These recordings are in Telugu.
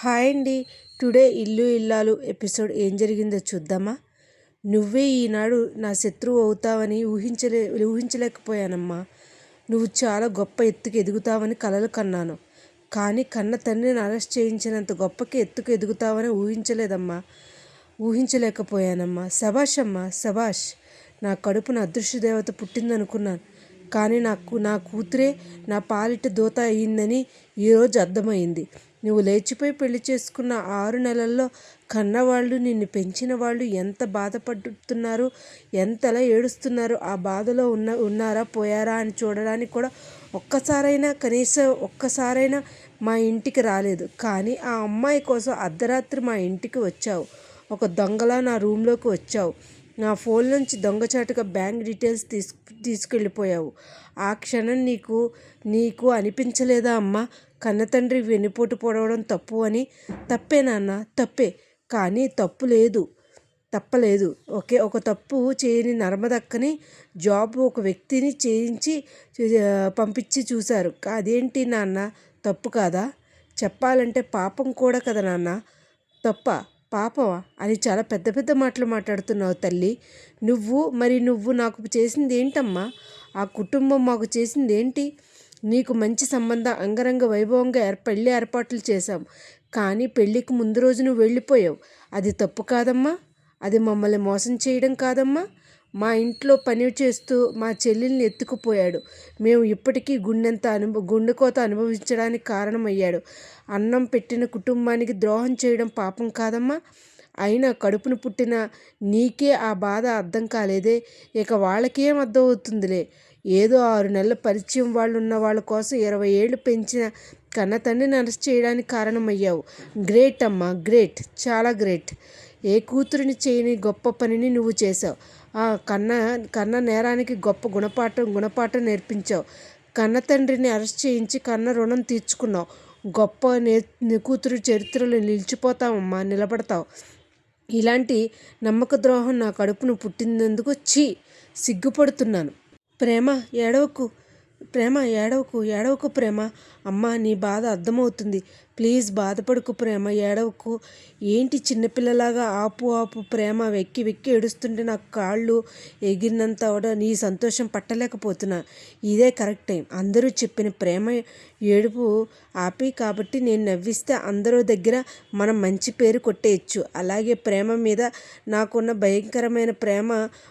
హాయ్ అండి. టుడే ఇల్లు ఇల్లాలు ఎపిసోడ్ ఏం జరిగిందో చూద్దామా? నువ్వే ఈనాడు నా శత్రువు అవుతావని ఊహించలే ఊహించలేకపోయానమ్మా. నువ్వు చాలా గొప్ప ఎత్తుకు ఎదుగుతావని కలలు కన్నాను. కానీ కన్న తండ్రిని అరెస్ట్ చేయించినంత గొప్పకి ఎత్తుకు ఎదుగుతావని ఊహించలేదమ్మా. ఊహించలేకపోయానమ్మా. శభాష్ అమ్మా శభాష్. నా కడుపున అదృశ్య దేవత పుట్టిందనుకున్నాను. కానీ నాకు నా కూతురే నా పాలిట దూత అయిందని ఈరోజు అర్థమైంది. నువ్వు లేచిపోయి పెళ్ళి చేసుకున్న ఆరు నెలల్లో కన్నవాళ్ళు నిన్ను పెంచిన వాళ్ళు ఎంత బాధపడుతున్నారు ఎంతలా ఏడుస్తున్నారు ఆ బాధలో ఉన్న ఉన్నారా పోయారా అని చూడడానికి కూడా ఒక్కసారైనా కనీసం ఒక్కసారైనా మా ఇంటికి రాలేదు. కానీ ఆ అమ్మాయి కోసం అర్ధరాత్రి మా ఇంటికి వచ్చావు. ఒక దొంగలా నా రూమ్లోకి వచ్చావు. నా ఫోన్ నుంచి దొంగచాటుగా బ్యాంక్ డీటెయిల్స్ తీసు తీసుకెళ్ళిపోయావు. ఆ క్షణం నీకు నీకు అనిపించలేదా అమ్మా? కన్నతండ్రి వెన్నుపోటు పొడవడం తప్పు అని. తప్పే నాన్న తప్పే. కానీ తప్పు లేదు. తప్పలేదు. ఒకే ఒక తప్పు చేయని నర్మదక్కని జాబ్ ఒక వ్యక్తిని చేయించి పంపించి చూశారు. అదేంటి నాన్న? తప్పు కాదా? చెప్పాలంటే పాపం కూడా కదా నాన్న. తప్ప పాప అని చాలా పెద్ద పెద్ద మాటలు మాట్లాడుతున్నావు తల్లి. నువ్వు మరి నువ్వు నాకు చేసింది ఏంటమ్మా? ఆ కుటుంబం మాకు చేసింది ఏంటి? నీకు మంచి సంబంధం అంగరంగ వైభవంగా ఏర్ పెళ్ళి ఏర్పాట్లు చేశాం. కానీ పెళ్ళికి ముందు రోజు నువ్వు వెళ్ళిపోయావు. అది తప్పు కాదమ్మా. అది మమ్మల్ని మోసం చేయడం కాదమ్మా. మా ఇంట్లో పని చేస్తూ మా చెల్లెల్ని ఎత్తుకుపోయాడు. మేము ఇప్పటికీ గుండెంత అనుభవ గుండెకోత అనుభవించడానికి కారణమయ్యాడు. అన్నం పెట్టిన కుటుంబానికి ద్రోహం చేయడం పాపం కాదమ్మా. అయినా కడుపును పుట్టిన నీకే ఆ బాధ అర్థం కాలేదే. ఇక వాళ్ళకేం అర్థం అవుతుందిలే ఏదో ఆరు నెలల పరిచయం వాళ్ళు ఉన్న వాళ్ళ కోసం ఇరవై ఏళ్ళు పెంచిన కన్న తండ్రిని అరెస్ట్ చేయడానికి కారణమయ్యావు. గ్రేట్ అమ్మా గ్రేట్. చాలా గ్రేట్. ఏ కూతురిని చేయని గొప్ప పనిని నువ్వు చేసావు కన్న కన్న నేరానికి గొప్ప గుణపాఠం గుణపాఠం నేర్పించావు. కన్న తండ్రిని అరెస్ట్ చేయించి కన్న రుణం తీర్చుకున్నావు. గొప్ప నే కూతురు చరిత్రలో నిలిచిపోతావమ్మా నిలబడతావు. ఇలాంటి నమ్మక ద్రోహం నా కడుపును పుట్టినందుకు చీ సిగ్గుపడుతున్నాను. ప్రేమ ఏడవకు ప్రేమ ఏడవకు ఏడవకు ప్రేమ. అమ్మ నీ బాధ అర్థమవుతుంది. ప్లీజ్ బాధపడుకు ప్రేమ ఏడవకు. ఏంటి చిన్నపిల్లలాగా ఆపు ఆపు ప్రేమ వెక్కి వెక్కి ఏడుస్తుంటే నాకు కాళ్ళు ఎగిరినంత నీ సంతోషం పట్టలేకపోతున్నా. ఇదే కరెక్ట్ టైం. అందరూ చెప్పిన ప్రేమ ఏడుపు ఆపి కాబట్టి నేను నవ్విస్తే అందరూ దగ్గర మనం మంచి పేరు కొట్టేయచ్చు. అలాగే ప్రేమ మీద నాకున్న భయంకరమైన ప్రేమ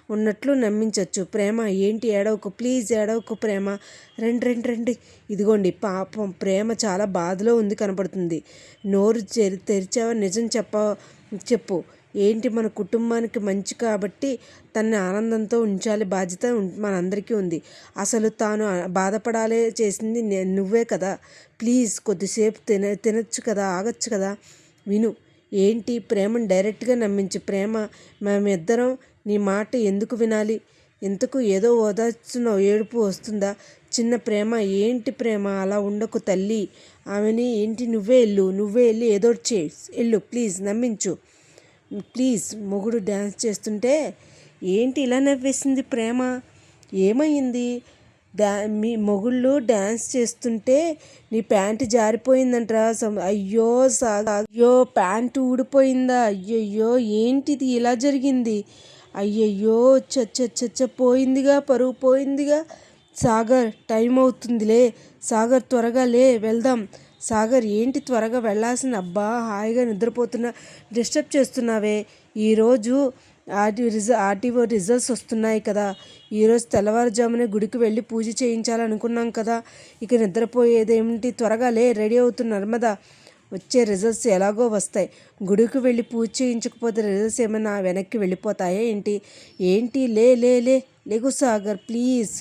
ఉన్నట్లు నమ్మించవచ్చు ప్రేమ ఏంటి ఏడవకు? ప్లీజ్ ఏడవకు ప్రేమ. రండి రండి రండి. ఇదిగోండి పాపం ప్రేమ చాలా బాధలో ఉంది అవుతుంది నోరు తెరి తెరిచావా? నిజం చెప్ప చెప్పు. ఏంటి మన కుటుంబానికి మంచి కాబట్టి తనని ఆనందంతో ఉంచాలి బాధ్యత మనందరికీ ఉంది. అసలు తాను బాధపడాలే చేసింది నువ్వే కదా. ప్లీజ్ కొద్దిసేపు తిన తినచ్చు కదా ఆగచ్చు కదా. విను. ఏంటి? ప్రేమను డైరెక్ట్గా నమ్మించి. ప్రేమ మేమిద్దరం నీ మాట ఎందుకు వినాలి? ఎందుకు ఏదో ఓదార్చిన ఏడుపు వస్తుందా? చిన్న ప్రేమ ఏంటి ప్రేమ? అలా ఉండకు తల్లి. ఆమెని ఏంటి? నువ్వే వెళ్ళు నువ్వే వెళ్ళి ఏదో చే వెళ్ళు ప్లీజ్ నమ్మించు. ప్లీజ్ మొగుడు డ్యాన్స్ చేస్తుంటే ఏంటి ఇలా నవ్వేసింది ప్రేమ? ఏమైంది డా మీ మొగుళ్ళు డ్యాన్స్ చేస్తుంటే నీ ప్యాంటు జారిపోయిందంటరా. అయ్యో సా అయ్యో ప్యాంటు ఊడిపోయిందా? అయ్యయ్యో ఏంటిది ఇలా జరిగింది? అయ్యయ్యో చచ్చ చచ్చ పోయిందిగా పరుగు పోయిందిగా. సాగర్ టైం అవుతుందిలే. సాగర్ త్వరగా లే వెళ్దాం. సాగర్ ఏంటి త్వరగా వెళ్ళాల్సిన అబ్బా హాయిగా నిద్రపోతున్నా డిస్టర్బ్ చేస్తున్నావే. ఈరోజు ఆర్టీ రిజ ఆర్టీఓ రిజల్ట్స్ వస్తున్నాయి కదా. ఈరోజు తెల్లవారుజామునే గుడికి వెళ్ళి పూజ చేయించాలనుకున్నాం కదా. ఇక నిద్రపోయేదేమిటి? త్వరగా లే రెడీ అవుతున్న నర్మదా. వచ్చే రిజల్ట్స్ ఎలాగో వస్తాయి. గుడికి వెళ్ళి పూజ చేయించకపోతే రిజల్ట్స్ ఏమైనా వెనక్కి వెళ్ళిపోతాయా ఏంటి? ఏంటి? లే లే లే. లెగు సాగర్ ప్లీజ్.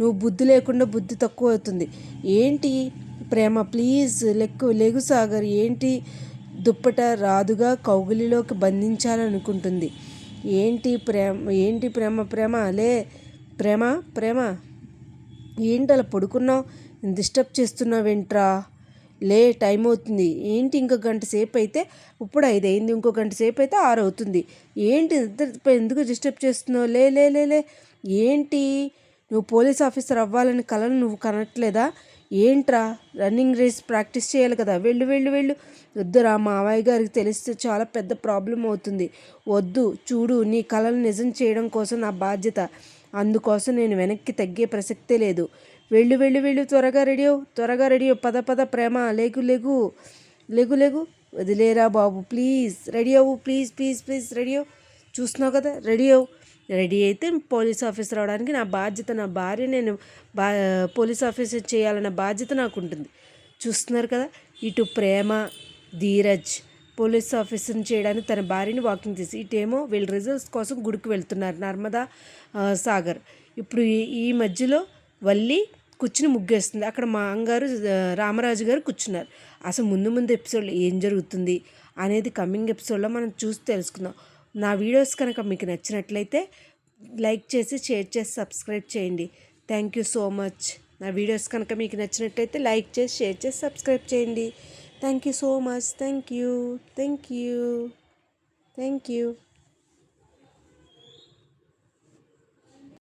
నువ్వు బుద్ధి లేకుండా బుద్ధి తక్కువ అవుతుంది. ఏంటి ప్రేమ? ప్లీజ్ లెక్కు లెగు సాగర్. ఏంటి దుప్పట రాదుగా కౌగులిలోకి బంధించాలనుకుంటుంది. ఏంటి ప్రేమ? ఏంటి ప్రేమ? ప్రేమ? లే ప్రేమ? ప్రేమ? ఏంటి అలా పడుకున్నావు? డిస్టర్బ్ చేస్తున్నావేంట్రా? లే టైం అవుతుంది. ఏంటి ఇంకో గంట సేపు అయితే? ఇప్పుడు ఐదు అయింది. ఇంకో గంట సేపు అయితే ఆరు అవుతుంది. ఏంటి ఎందుకు డిస్టర్బ్ చేస్తున్నావు? లే లే లే లే. ఏంటి నువ్వు పోలీస్ ఆఫీసర్ అవ్వాలని కలను నువ్వు కనట్లేదా? ఏంట్రా? రన్నింగ్ రేస్ ప్రాక్టీస్ చేయాలి కదా. వెళ్ళు వెళ్ళు వెళ్ళు. వద్దురా మావయ్య గారికి తెలిస్తే చాలా పెద్ద ప్రాబ్లం అవుతుంది. వద్దు చూడు నీ కళను నిజం చేయడం కోసం నా బాధ్యత. అందుకోసం నేను వెనక్కి తగ్గే ప్రసక్తే లేదు. వెళ్ళు వెళ్ళు వెళ్ళు. త్వరగా రెడీ త్వరగా రెడీ పద పద ప్రేమ. లేగు లేగు. లేగు లేగు. వదిలేరా బాబు. ప్లీజ్ రెడీ అవ్వు. ప్లీజ్ ప్లీజ్ ప్లీజ్ రెడీ అవ్వు. చూస్తున్నావు కదా? రెడీ అవ్వు. రెడీ అయితే పోలీస్ ఆఫీసర్ అవడానికి నా బాధ్యత నా భార్య నేను బా పోలీస్ ఆఫీసర్ చేయాలన్న బాధ్యత నాకు ఉంటుంది చూస్తున్నారు కదా ఇటు ప్రేమ ధీరజ్ పోలీస్ ఆఫీసర్ని చేయడానికి తన భార్యని వాకింగ్ చేసి ఇటేమో వీళ్ళు రిజల్ట్స్ కోసం గుడికి వెళ్తున్నారు నర్మదా సాగర్. ఇప్పుడు ఈ మధ్యలో వల్లి కూర్చుని ముగ్గేస్తుంది. అక్కడ మా అంగారు రామరాజు గారు కూర్చున్నారు. అసలు ముందు ముందు ఎపిసోడ్లో ఏం జరుగుతుంది అనేది కమింగ్ ఎపిసోడ్లో మనం చూసి తెలుసుకుందాం. నా వీడియోస్ కనుక మీకు నచ్చినట్లయితే లైక్ చేసి షేర్ చేసి సబ్స్క్రైబ్ చేయండి. థ్యాంక్ యూ సో మచ్ నా వీడియోస్ కనుక మీకు నచ్చినట్లయితే లైక్ చేసి షేర్ చేసి సబ్స్క్రైబ్ చేయండి. Thank you so much thank you thank you thank you